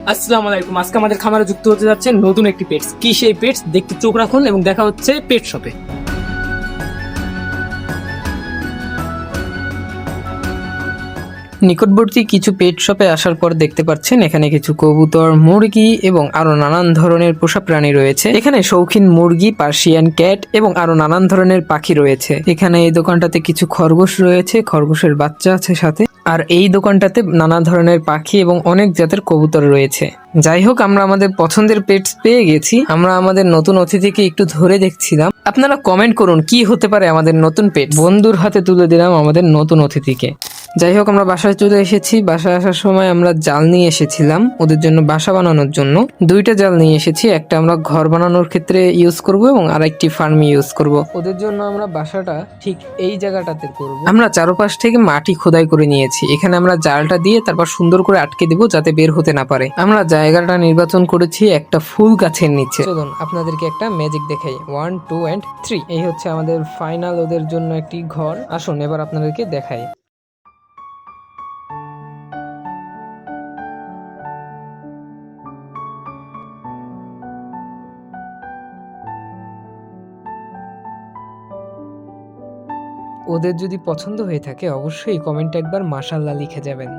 আসসালামু আলাইকুম। আজকে আমাদের খামারে যুক্ত হতে যাচ্ছে নতুন একটি পেটস কি সেই পেটস দেখতে চোখ রাখুন এবং দেখা হচ্ছে পেট শপে নিকটবর্তী কিছু পেট শপে আসার পর দেখতে পাচ্ছেন এখানে কিছু কবুতর, মুরগি এবং আরও নানান ধরনের পোষা প্রাণী রয়েছে। এখানে শৌখিন মুরগি, পার্সিয়ান ক্যাট এবং আরও নানান ধরনের পাখি রয়েছে। এখানে এই দোকানটাতে কিছু খরগোশ রয়েছে, খরগোশের বাচ্চা আছে সাথে। আর এই দোকানটাতে নানা ধরনের পাখি এবং অনেক জাতের কবুতর রয়েছে। যাই হোক, আমরা আমাদের পছন্দের পেটস পেয়ে গেছি। আমরা আমাদের নতুন অতিথিকে একটু ধরে দেখছিলাম। আপনারা কমেন্ট করুন, কি হতে পারে আমাদের নতুন পেট বন্ধুর হাতে তুলে দিলাম আমাদের নতুন অতিথিকে। যাই হোক, আমরা বাসায় চলে এসেছি। বাসায় আসার সময় আমরা জাল নিয়ে এসেছিলাম ওদের জন্য বাসা বানানোর জন্য। দুইটা জাল নিয়ে এসেছি, একটা আমরা ঘর বানানোর ক্ষেত্রে ইউজ করব এবং আরেকটি ফার্মে ইউজ করব। ওদের জন্য আমরা বাসাটা ঠিক এই জায়গাটাতে করব। আমরা চারপাশ থেকে মাটি খোদাই করে নিয়েছি। এখানে আমরা জালটা দিয়ে তারপর সুন্দর করে আটকে দেবো যাতে বের হতে না পারে। আমরা জায়গাটা নির্বাচন করেছি একটা ফুল গাছের নিচে। চলুন, আপনাদেরকে একটা ম্যাজিক দেখাই। ওয়ান টু অ্যান্ড থ্রি এই হচ্ছে আমাদের ফাইনাল ওদের জন্য একটি ঘর। আসুন, এবার আপনাদেরকে দেখাই। ওদের যদি পছন্দ হয়ে থাকে অবশ্যই কমেন্টে একবার মাসাল্লাহ লিখে যাবেন।